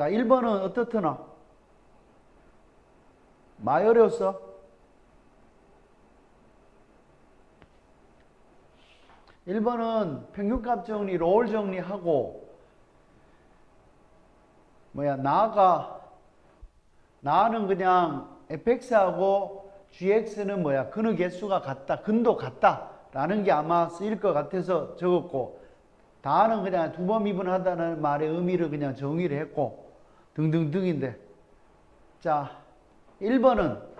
자, 1번은 어떻더나? 많이 어려웠어? 1번은 평균값 정리, 롤 정리하고 뭐야 나가 나는 그냥 fx하고 gx는 뭐야 근의 개수가 같다 근도 같다 라는 게 아마 쓰일 것 같아서 적었고 다는 그냥 두 번 미분하다는 말의 의미를 그냥 정의를 했고 등등등인데 자 1번은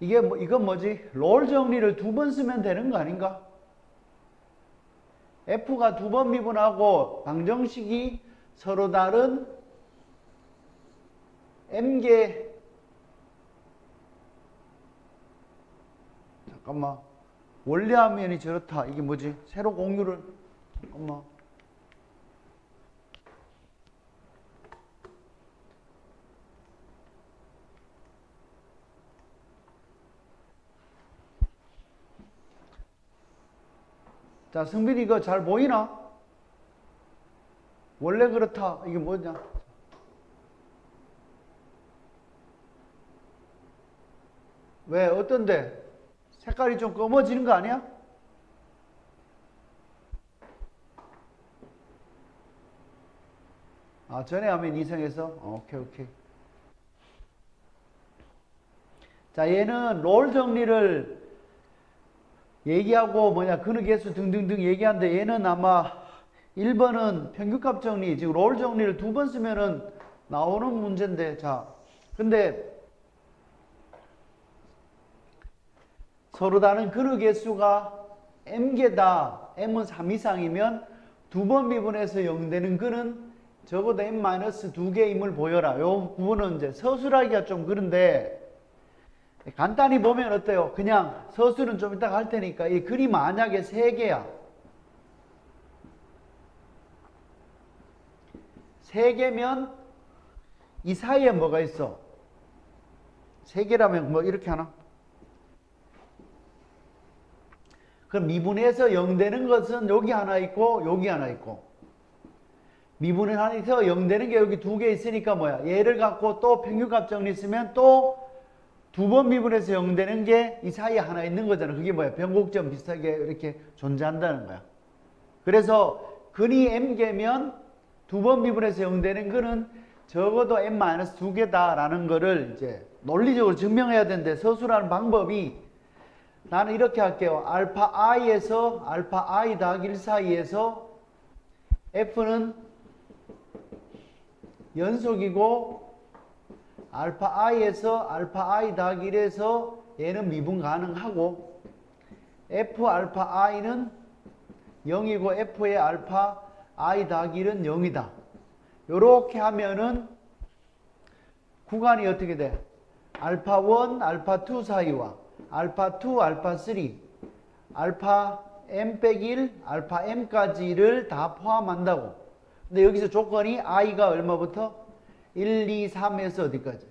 이게 뭐, 이건 뭐지? 롤 정리를 두 번 쓰면 되는 거 아닌가? F가 두 번 미분하고 방정식이 서로 다른 M개 잠깐만 원래 화면이 저렇다 이게 뭐지? 세로 공유를 잠깐만 자, 승빈이 이거 잘 보이나? 원래 그렇다. 이게 뭐냐? 왜? 어떤데? 색깔이 좀 검어지는 거 아니야? 아, 전에 하면? 어, 오케이, 오케이. 자, 얘는 롤 정리를 얘기하고 뭐냐 근의 개수 등등등 얘기하는데 얘는 아마 1번은 평균값 정리 지금 롤 정리를 두 번 쓰면은 나오는 문제인데 자 근데 서로 다른 근의 개수가 m개다 m은 3 이상이면 두 번 미분해서 0 되는 근은 적어도 m-2개임을 보여라 요 부분은 이제 서술하기가 좀 그런데 간단히 보면 어때요? 그냥 서술은 좀 이따가 할 테니까 이 글이 만약에 세 개야. 세 개면 이 사이에 뭐가 있어? 세 개라면 뭐 이렇게 하나? 그럼 미분해서 0 되는 것은 여기 하나 있고 여기 하나 있고 미분해서 0 되는 게 여기 두 개 있으니까 뭐야? 얘를 갖고 또 평균값 정리 쓰면 또 두 번 미분해서 0 되는 게 이 사이에 하나 있는 거잖아. 그게 뭐야? 변곡점 비슷하게 이렇게 존재한다는 거야. 그래서 근이 m개면 두 번 미분해서 0 되는 거는 적어도 m-2개다라는 거를 이제 논리적으로 증명해야 되는데 서술하는 방법이 나는 이렇게 할게요. 알파 i에서 알파 i 더하기 1 사이에서 f는 연속이고 알파 i에서 알파 i 더하기 1에서 얘는 미분 가능하고 f 알파 i는 0이고 f의 알파 i 더하기 1은 0이다. 요렇게 하면은 구간이 어떻게 돼? 알파 1, 알파 2 사이와 알파 2, 알파 3, 알파 m 빼기 1, 알파 m까지를 다 포함한다고. 근데 여기서 조건이 i가 얼마부터? 1, 2, 3에서 어디까지?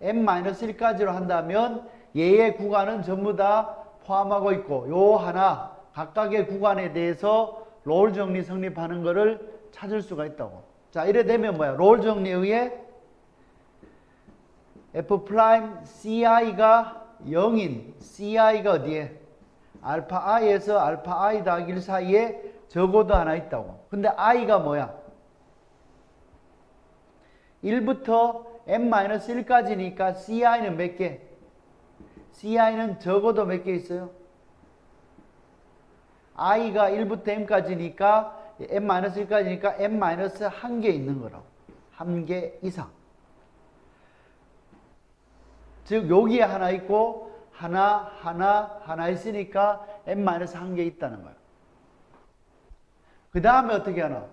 m-1까지로 한다면 얘의 구간은 전부 다 포함하고 있고 요 하나 각각의 구간에 대해서 롤 정리 성립하는 거를 찾을 수가 있다고. 자, 이래 되면 뭐야? 롤 정리에 의해 f 프라임 ci가 0인 ci가 어디에? 알파 i에서 알파 i 더하기 1 사이에 적어도 하나 있다고. 근데 i가 뭐야? 1부터 m-1까지니까 ci는 몇 개? ci는 적어도 몇 개 있어요? i가 1부터 m까지니까 m-1까지니까 m-1개 있는 거라고. 한 개 이상. 즉 여기에 하나 있고 하나 하나 하나 있으니까 m-1개 있다는 거야. 그 다음에 어떻게 하나?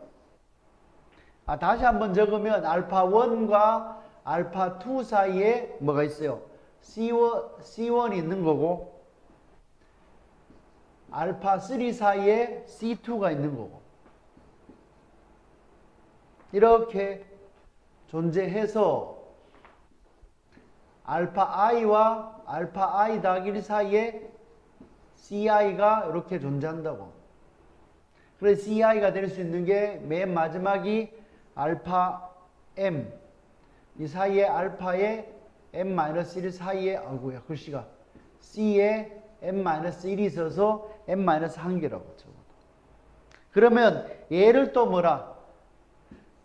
아, 다시 한번 적으면 알파 1과 알파 2 사이에 뭐가 있어요? C1, C1이 있는 거고 알파 3 사이에 C2가 있는 거고 이렇게 존재해서 알파 i와 알파 i 더하기 1 사이에 ci가 이렇게 존재한다고. 그래서 ci가 될 수 있는 게 맨 마지막이 알파 m 이 사이에 알파에 m-1 사이에 아이고야 글씨가 c에 m-1이 있어서 m-1개라고 적어. 그러면 얘를 또 뭐라?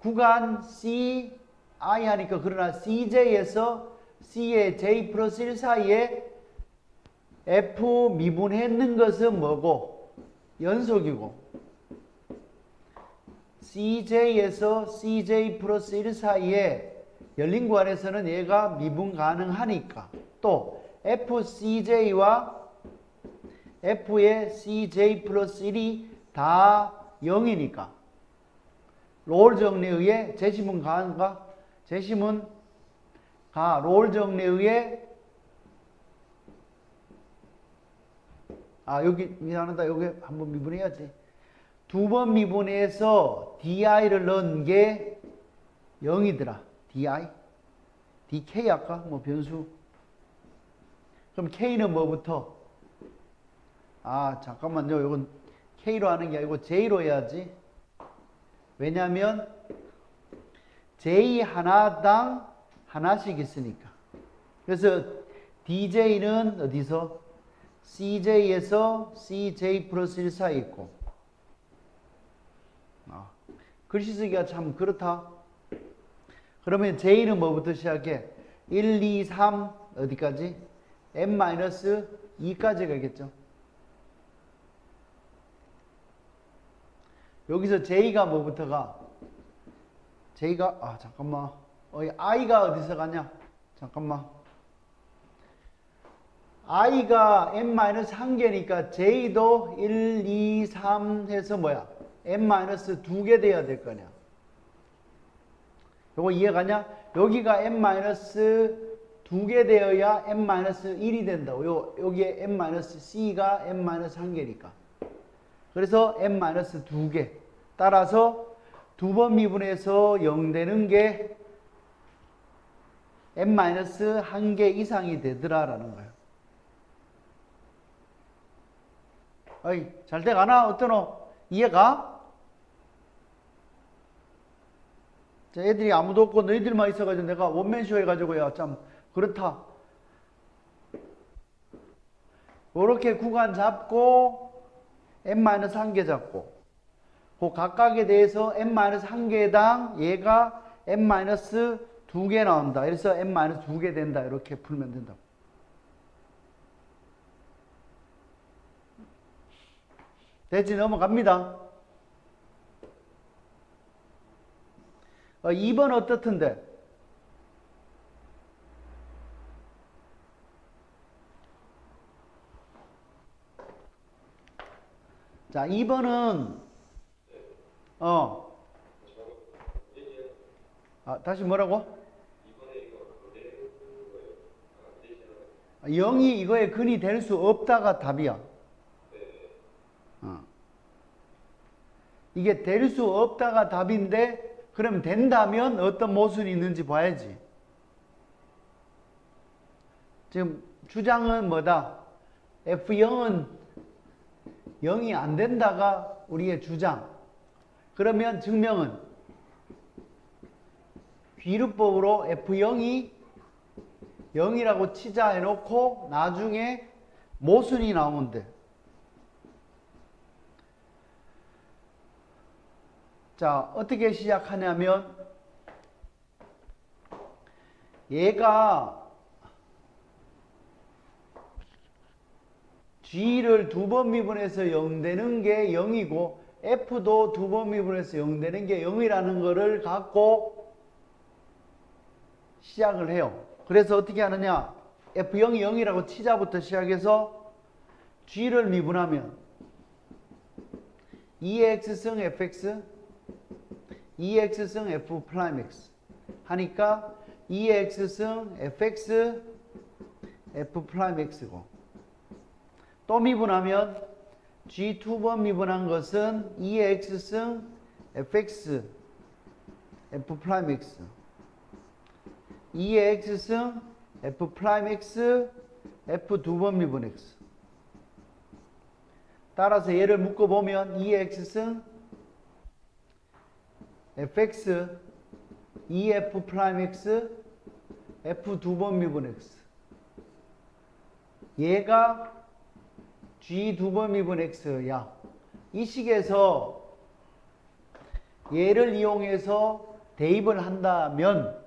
구간 C, I 하니까 그러나 CJ에서 C의 J 플러스 1 사이에 F 미분했는 것은 뭐고? 연속이고. CJ에서 CJ 플러스 1 사이에 열린 구간에서는 얘가 미분 가능하니까. 또 FCJ와 F의 CJ 플러스 1이 다 0이니까. 롤 정리에 의해 제시문 가한가? 제시문 가. 롤 정리에 의해 아 여기 미안하다 여기 한번 미분해야지. 두 번 미분해서 di를 넣은 게 0이더라. di dk 할까? 뭐 변수. 그럼 k는 뭐부터? 아 잠깐만요. 이건 k로 하는 게 아니고 j로 해야지. 왜냐하면 j 하나당 하나씩 있으니까. 그래서 dj는 어디서? cj에서 cj 플러스 1 사이 있고. 아, 글씨 쓰기가 참 그렇다. 그러면 j는 뭐부터 시작해? 1, 2, 3 어디까지? m-2까지 가겠죠. 여기서 j가 뭐부터 가? j가 아 잠깐만. 어, 이 i가 어디서 가냐? 잠깐만. i가 n-1개니까 j도 1, 2, 3 해서 뭐야? n-2개 돼야 될 거냐? 요거 이해가냐? 여기가 n-2개 되어야 n-1이 된다고. 요, 여기에 n-c가 n-1개니까. 그래서 n-2개. 따라서 두 번 미분해서 0 되는 게 n-1개 이상이 되더라라는 거예요. 어이, 잘 돼가나? 어떠노? 이해가? 자, 애들이 아무도 없고 너희들만 있어가지고 내가 원맨쇼 해가지고 야, 참, 그렇다. 요렇게 구간 잡고, n-1개 잡고, 그 각각에 대해서 n-1개당 얘가 n-2개 나온다. 그래서 n-2개 된다. 이렇게 풀면 된다고. 됐지? 넘어갑니다. 어, 2번 어떻던데? 자, 2번은, 어. 아, 다시 뭐라고? 0이 이거의 근이 될 수 없다가 답이야. 어. 이게 될 수 없다가 답인데 그럼 된다면 어떤 모순이 있는지 봐야지. 지금 주장은 뭐다? F0은 0이 안 된다가 우리의 주장. 그러면 증명은 귀류법으로 F0이 0이라고 치자 해놓고 나중에 모순이 나오면 돼. 자, 어떻게 시작하냐면, 얘가 G를 두 번 미분해서 0 되는 게 0이고, F도 두 번 미분해서 0 되는 게 0이라는 거를 갖고 시작을 해요. 그래서 어떻게 하느냐? F0이 0이라고 치자부터 시작해서 G를 미분하면 2x승 fx 2x승 f 프라임 x 하니까 2x승 fx f 프라임 x고 또 미분하면 g 두 번 미분한 것은 2x승 fx f 프라임 x 2x승 f 프라임 x F 두 번 미분 X. 따라서 얘를 묶어보면 2X승 fx 2f 프라임 x f 두 번 미분 x 얘가 g 두 번 미분 x야 이 식에서 얘를 이용해서 대입을 한다면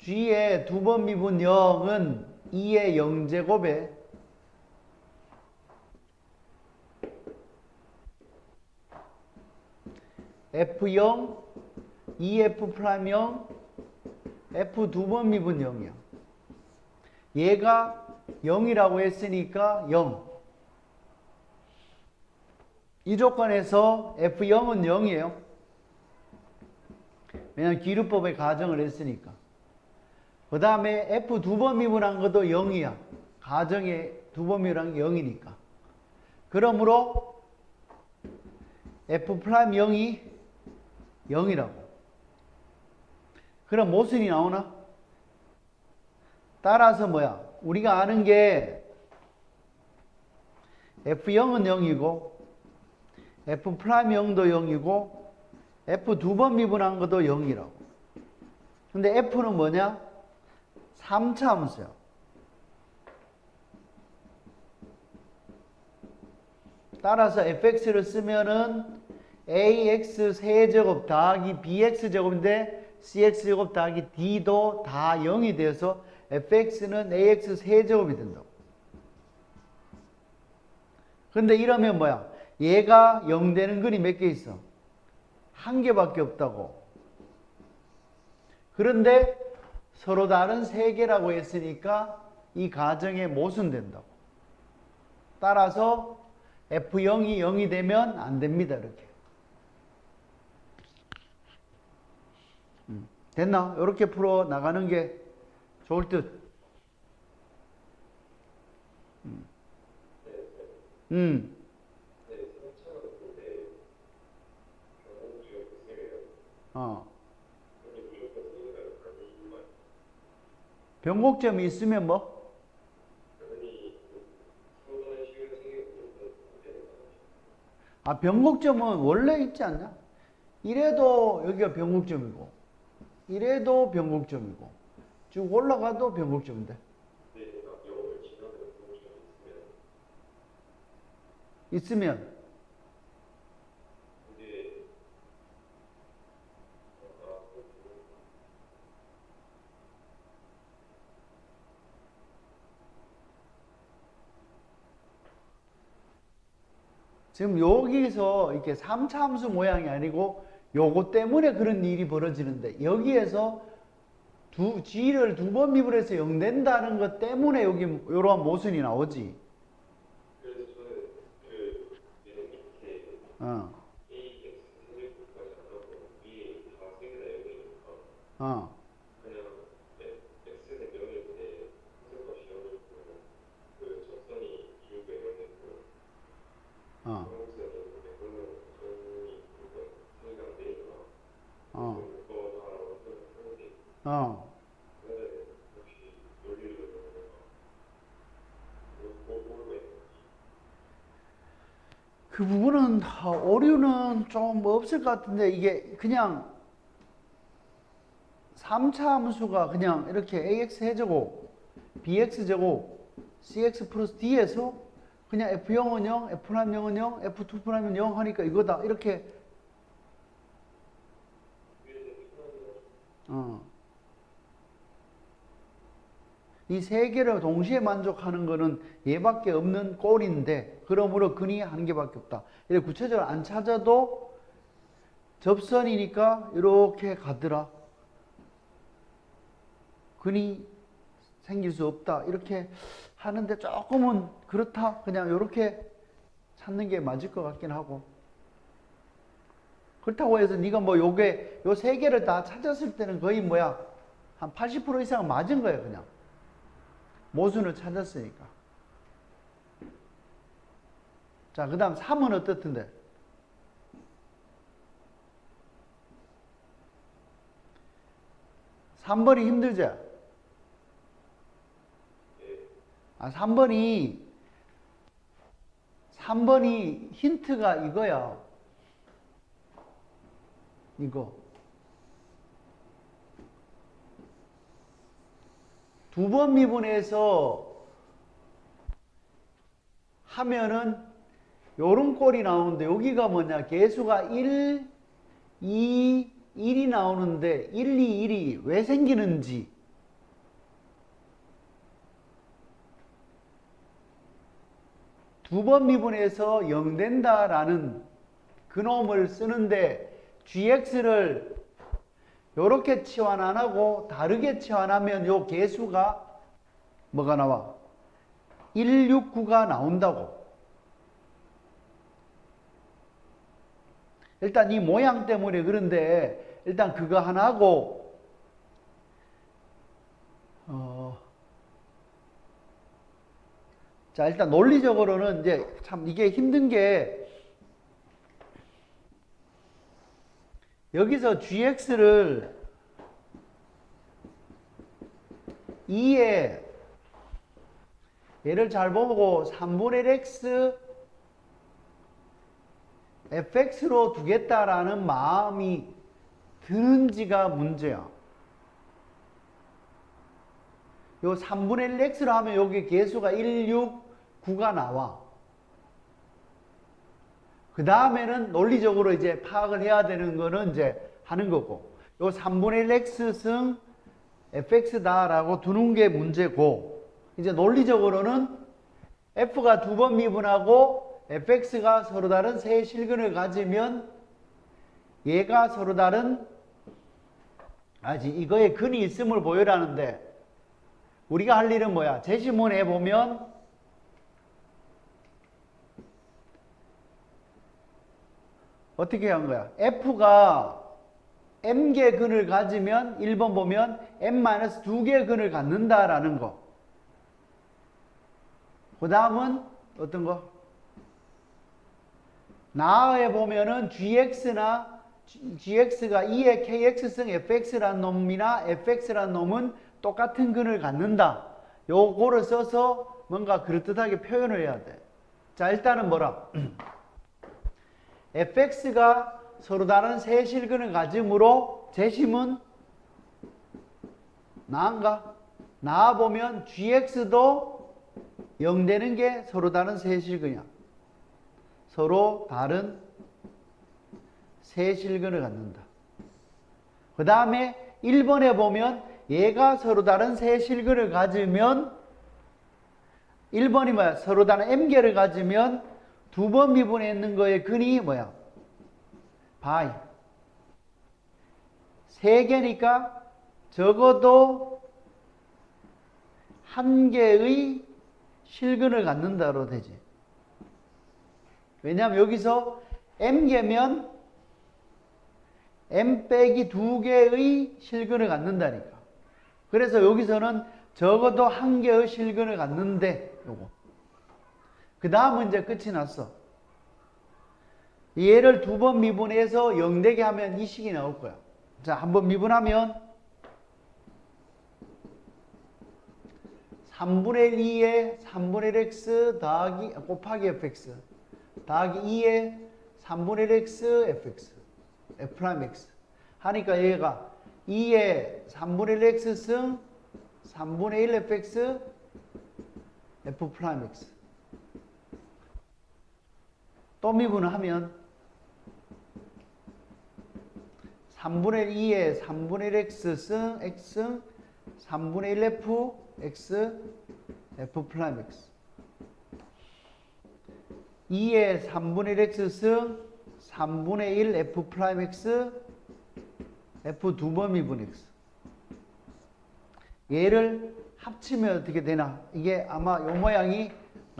g의 두 번 미분 0은 2의 0제곱에 F0, EF 프라임 0, F 두 번 미분 0이야. 얘가 0이라고 했으니까 0. 이 조건에서 F0은 0이에요. 왜냐면 기류법의 가정을 했으니까. 그 다음에 F 두 번 미분한 것도 0이야. 가정에 두 번 미분한 게 0이니까. 그러므로 F 프라임 0이 0이라고. 그럼 모순이 나오나? 따라서 뭐야? 우리가 아는 게 F0은 0이고 F 프라임 0도 0이고 F 두 번 미분한 것도 0이라고. 근데 F는 뭐냐? 3차 함수야. 따라서 fx를 쓰면은 ax 세제곱 더하기 bx 제곱인데 cx 제곱 더하기 d도 다 0이 되어서 fx는 ax 세제곱이 된다고. 근데 이러면 뭐야? 얘가 0 되는 근이 몇 개 있어? 한 개밖에 없다고. 그런데 서로 다른 세 개라고 했으니까 이 가정에 모순된다고. 따라서 F0이 0이 되면 안 됩니다. 이렇게. 음, 됐나? 이렇게 풀어 나가는 게 좋을 듯. 음. 음. 어. 변곡점이 있으면 뭐? 아, 변곡점은 원래 있지 않냐? 이래도 여기가 변곡점이고, 이래도 변곡점이고, 쭉 올라가도 변곡점인데. 있으면, 지금 여기서 이렇게 3차 함수 모양이 아니고 요거 때문에 그런 일이 벌어지는데 여기에서 두, g를 두 번 미분해서 0 된다는 것 때문에 여기 이러한 모순이 나오지. 그래서 저는 그 밑에 어. 그 부분은 아, 오류는 좀 없을 것 같은데 이게 그냥 3차 함수가 그냥 이렇게 ax 해제곱 bx 제곱 cx 플러스 d에서 그냥 f0은 0, f 프라임 0은 0, f2 프라임은 0 하니까 이거다 이렇게 어. 이 세 개를 동시에 만족하는 거는 얘밖에 없는 꼴인데 그러므로 근이 한 개밖에 없다. 이렇게 구체적으로 안 찾아도 접선이니까 이렇게 가더라. 근이 생길 수 없다. 이렇게 하는데 조금은 그렇다. 그냥 이렇게 찾는 게 맞을 것 같긴 하고. 그렇다고 해서 네가 뭐 요게 요 세 개를 다 찾았을 때는 거의 뭐야 한 80% 이상 맞은 거야 그냥 모순을 찾았으니까 자 그 다음 3은 어떻던데 3번이 힘들지 아, 3번이 3번이 힌트가 이거야. 이거. 두 번 미분해서 하면은 요런 꼴이 나오는데 여기가 뭐냐? 개수가 1, 2, 1이 나오는데 1, 2, 1이 왜 생기는지 두 번 미분해서 0 된다라는 그놈을 쓰는데 gx를 이렇게 치환 안 하고 다르게 치환하면 요 개수가 뭐가 나와? 169가 나온다고. 일단 이 모양 때문에 그런데 일단 그거 하나 하고 어, 자 일단 논리적으로는 이제 참 이게 힘든 게 여기서 gx를 2에 얘를 잘 보고 3분의 1 x fx로 두겠다라는 마음이 드는지가 문제야. 요 3분의 1 x로 하면 여기 개수가 1, 6, 9가 나와. 그 다음에는 논리적으로 이제 파악을 해야 되는 거는 이제 하는 거고. 요 3분의 1 x승 fx다라고 두는 게 문제고. 이제 논리적으로는 f가 두 번 미분하고 fx가 서로 다른 세 실근을 가지면 얘가 서로 다른 아직 이거에 근이 있음을 보여라는데 우리가 할 일은 뭐야? 제시문에 보면 어떻게 한 거야? f가 m개 근을 가지면 1번 보면 m-2개 근을 갖는다라는 거. 그 다음은 어떤 거? 나에 보면은 gx나 gx가 2의 kx승 fx란 놈이나 fx란 놈은 똑같은 근을 갖는다. 요거를 써서 뭔가 그럴듯하게 표현을 해야 돼. 자, 일단은 뭐라? fx가 서로 다른 세 실근을 가짐으로 재심은 나은가? 나와 보면 gx도 0 되는 게 서로 다른 세 실근이야. 서로 다른 세 실근을 갖는다. 그 다음에 1번에 보면 얘가 서로 다른 세 실근을 가지면 1번이 뭐야? 서로 다른 m개를 가지면 두 번 미분해 있는 거의 근이 뭐야? 바이. 세 개니까 적어도 한 개의 실근을 갖는다로 되지. 왜냐하면 여기서 m개면 m 빼기 두 개의 실근을 갖는다니까. 그래서 여기서는 적어도 한 개의 실근을 갖는데 요거. 그 다음은 이제 끝이 났어. 얘를 두 번 미분해서 0 되게 하면 이 식이 나올 거야. 자, 한 번 미분하면 3분의 2에 3분의 1 x 더하기 곱하기 fx 더하기 2에 3분의 1 x fx f 프라임 x 하니까 얘가 2에 3분의 1 x 승 3분의 1 fx f 프라임 x 또 미분을 하면 3분의 2에 3분의 1 x 승 x 승 3분의 1 f x f 프라임 x. 2의 3분의 1 x 승 3분의 1 f 프라임 x f 두번 미분 x. 얘를 합치면 어떻게 되나? 이게 아마 요 모양이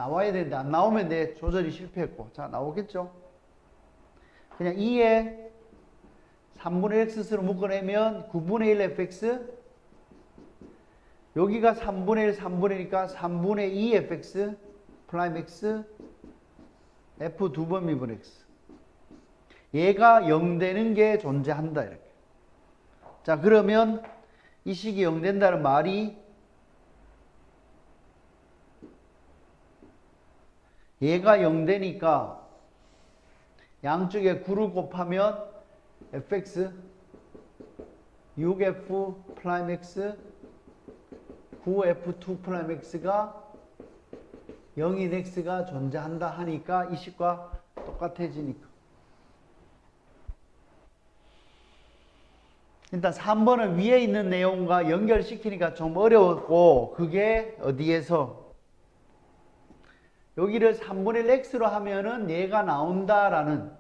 나와야 되는데 안 나오면 내 조절이 실패했고. 자 나오겠죠? 그냥 2의 3분의 1 x를 묶어내면 9분의 1 fx 여기가 3분의 1, 3분의 1이니까 3분의 2 fx 프라임 x f 두 번 미분 x. 얘가 0 되는 게 존재한다 이렇게. 자 그러면 이 식이 0 된다는 말이 얘가 0 되니까 양쪽에 9를 곱하면 fx 6f 프라임 x 9f2 프라임 x가 0인 x가 존재한다 하니까 이 식과 똑같아지니까. 일단 3번은 위에 있는 내용과 연결시키니까 좀 어려웠고 그게 어디에서 여기를 3분의 1x로 하면은 얘가 나온다라는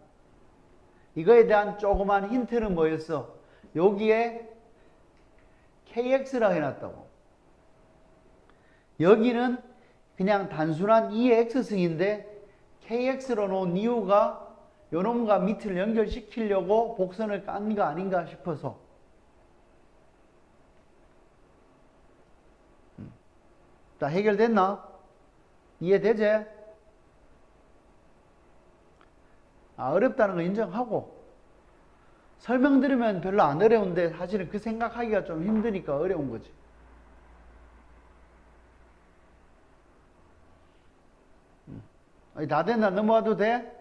이거에 대한 조그만 힌트는 뭐였어? 여기에 kx라 해놨다고. 여기는 그냥 단순한 2의 x승인데 kx로 놓은 이유가 요놈과 밑을 연결시키려고 복선을 깐 거 아닌가 싶어서 음. 자 해결됐나? 이해되지? 아, 어렵다는 거 인정하고 설명 들으면 별로 안 어려운데 사실은 그 생각하기가 좀 힘드니까 어려운 거지. 음. 다 됐나? 넘어와도 돼?